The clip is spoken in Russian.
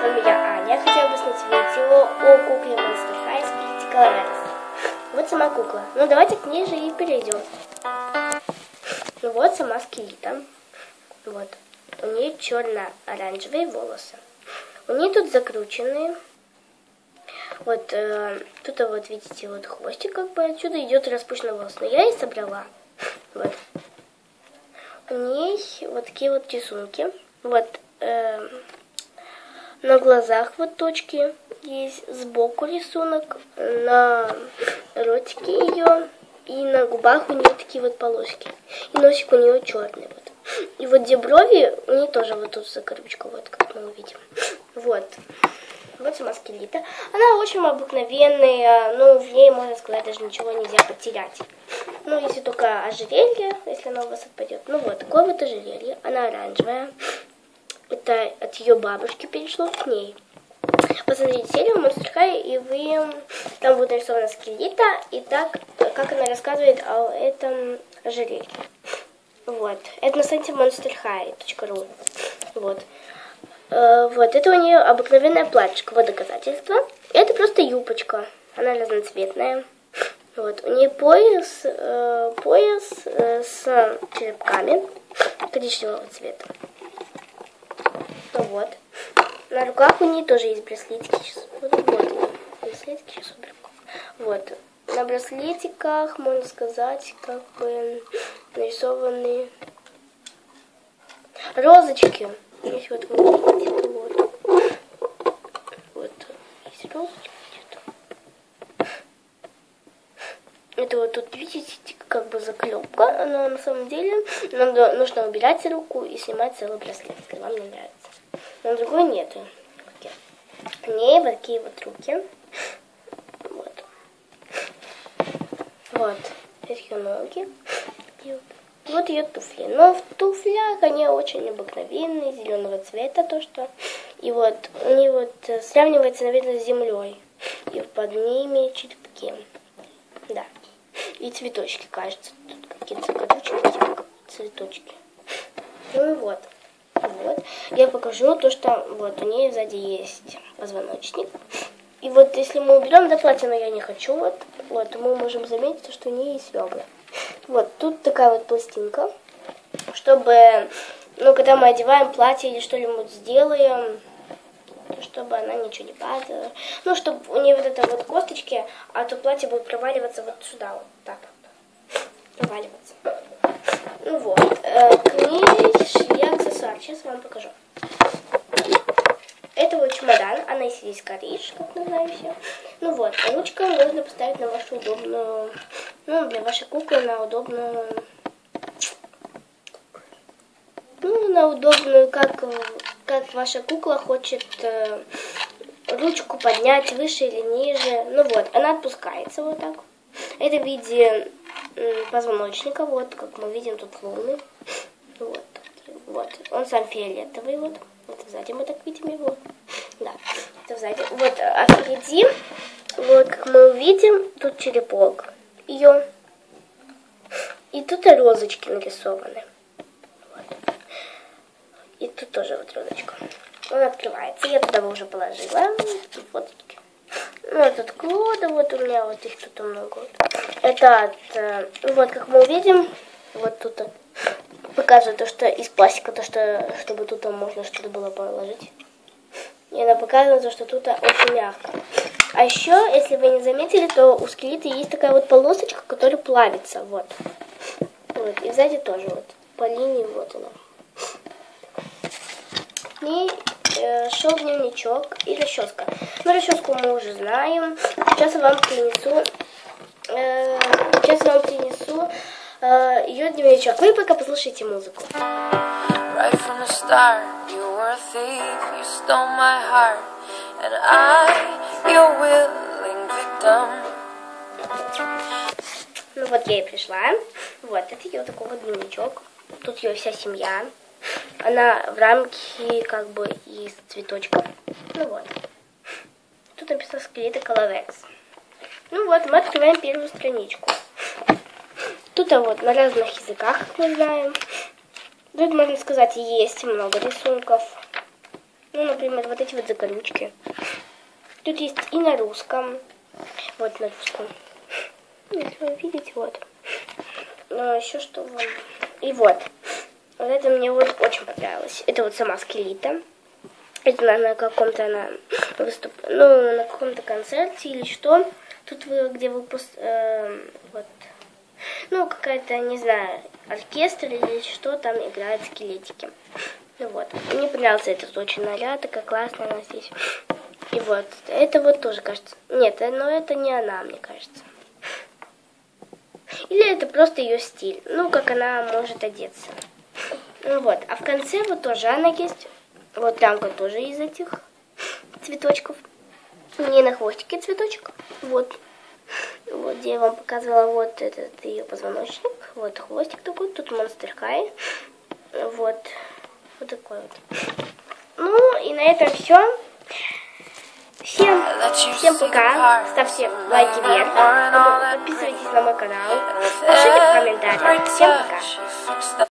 вами я, Аня. Я хотела бы снять видео о кукле Monster High Spirit Colors. Вот сама кукла. Ну, давайте к ней же и перейдем. Ну, вот сама скелета. Вот. У нее черно-оранжевые волосы. У нее тут закрученные. Вот э, тут вот видите, вот хвостик как бы отсюда идет распущенный волос. Но я и собрала. Вот. У ней вот такие вот рисунки. Вот. Э, на глазах вот точки есть, сбоку рисунок, на ротике ее и на губах у нее такие вот полоски. И носик у нее черный вот. И вот где брови, у нее тоже вот тут закорючка, вот как мы увидим. Вот. Вот сама скелета. Она очень обыкновенная, ну, в ней, можно сказать, даже ничего нельзя потерять. Ну, если только ожерелье, если оно у вас отпадет. Ну вот, такое вот ожерелье. Она оранжевая это от ее бабушки перешло к ней. Посмотрите серию Monster High, и вы там будет нарисована скелета, и так, как она рассказывает о этом ожерелье. Вот. Это на сайте monsterhigh.ru. Вот. Э, вот, это у нее обыкновенная платьишко, вот доказательство. Это просто юбочка, она разноцветная. Вот, у нее пояс, э, пояс э, с черепками коричневого цвета. Вот. На руках у нее тоже есть браслетики. Сейчас, вот, вот. Браслетики сейчас уберу. Вот. На браслетиках, можно сказать, как бы нарисованы розочки. Есть вот вы видите, вот. Вот. Есть розочки. Это вот тут, видите, как бы заклепка, но на самом деле надо, нужно убирать руку и снимать целый браслет, если вам не нравится на другой нет руки. У нее вот такие вот руки. Вот. Вот. Здесь ее ноги. Вот. вот ее туфли. Но в туфлях они очень обыкновенные, зеленого цвета, то что. И вот они вот э, сравниваются, наверное, с землей. И под ними черепки. Да. И цветочки, кажется. Тут какие-то колючие цветочки. Ну и вот. Вот. Я покажу то, что вот у нее сзади есть позвоночник. И вот если мы уберем до платья, я не хочу, вот, вот, мы можем заметить, что у нее есть ребра. Вот, тут такая вот пластинка, чтобы, ну, когда мы одеваем платье или что-нибудь сделаем, чтобы она ничего не падала. Ну, чтобы у нее вот это вот косточки, а то платье будет проваливаться вот сюда, вот так вот. Проваливаться. Ну вот. Э, к ней шли аксессуар. Сейчас вам покажу. Это вот чемодан, она из здесь кориш, как все. Ну вот, ручка можно поставить на вашу удобную, ну, для вашей куклы на удобную, ну, на удобную, как, как ваша кукла хочет э, ручку поднять выше или ниже. Ну вот, она отпускается вот так. Это в виде позвоночника, вот, как мы видим, тут луны. Вот, вот, он сам фиолетовый, вот. Это сзади мы так видим его. Да, это сзади. Вот, а впереди, вот, как мы увидим, тут черепок ее. И тут розочки нарисованы. И тут тоже вот розочка. Он открывается. Я туда уже положила. Тут вот ну, этот клода, вот у меня вот их тут много. Это от, э, вот как мы увидим, вот тут показывает то, что из пластика, то, что, чтобы тут можно что-то было положить. И она показывает, то, что тут очень мягко. А еще, если вы не заметили, то у скелета есть такая вот полосочка, которая плавится, вот. Вот, и сзади тоже вот, по линии вот она. К ней э, шел дневничок и расческа. Ну, расческу мы уже знаем. Сейчас я вам принесу, э, сейчас я вам принесу э, ее дневничок. Вы пока послушайте музыку. Right from the start, you were a thief, you stole my heart, and I, your willing victim. Ну вот я и пришла. Вот, это ее такой вот дневничок. Тут ее вся семья. Она в рамке как бы из цветочков. Ну вот. Тут написано скелеты Colorex. Ну вот, мы открываем первую страничку. Тут а вот на разных языках, как мы знаем. Тут, можно сказать, есть много рисунков. Ну Ну, например, вот эти вот закорючки. Тут есть и на русском. Вот на русском. Если вы видите, вот. Ну, еще что вон. И вот. Вот это мне вот очень понравилось. Это вот сама скелета. Это на, на каком-то на выступ... ну, на каком-то концерте или что. Тут вы, где вы просто, э, вот, ну, какая-то, не знаю, оркестр или что там играют скелетики. Ну вот, мне понравился этот очень наряд, такая классная она здесь. И вот, это вот тоже кажется, нет, но это не она, мне кажется. Или это просто ее стиль, ну, как она может одеться. Ну вот, а в конце вот тоже она есть. Вот рамка тоже из этих цветочков. Не на хвостике цветочек. Вот. Вот, где я вам показывала вот этот ее позвоночник. Вот хвостик такой. Тут Monster High. Вот. Вот такой вот. Ну, и на этом все. Всем, всем пока. Ставьте лайки вверх. Подписывайтесь на мой канал. Пишите в комментариях. Всем пока.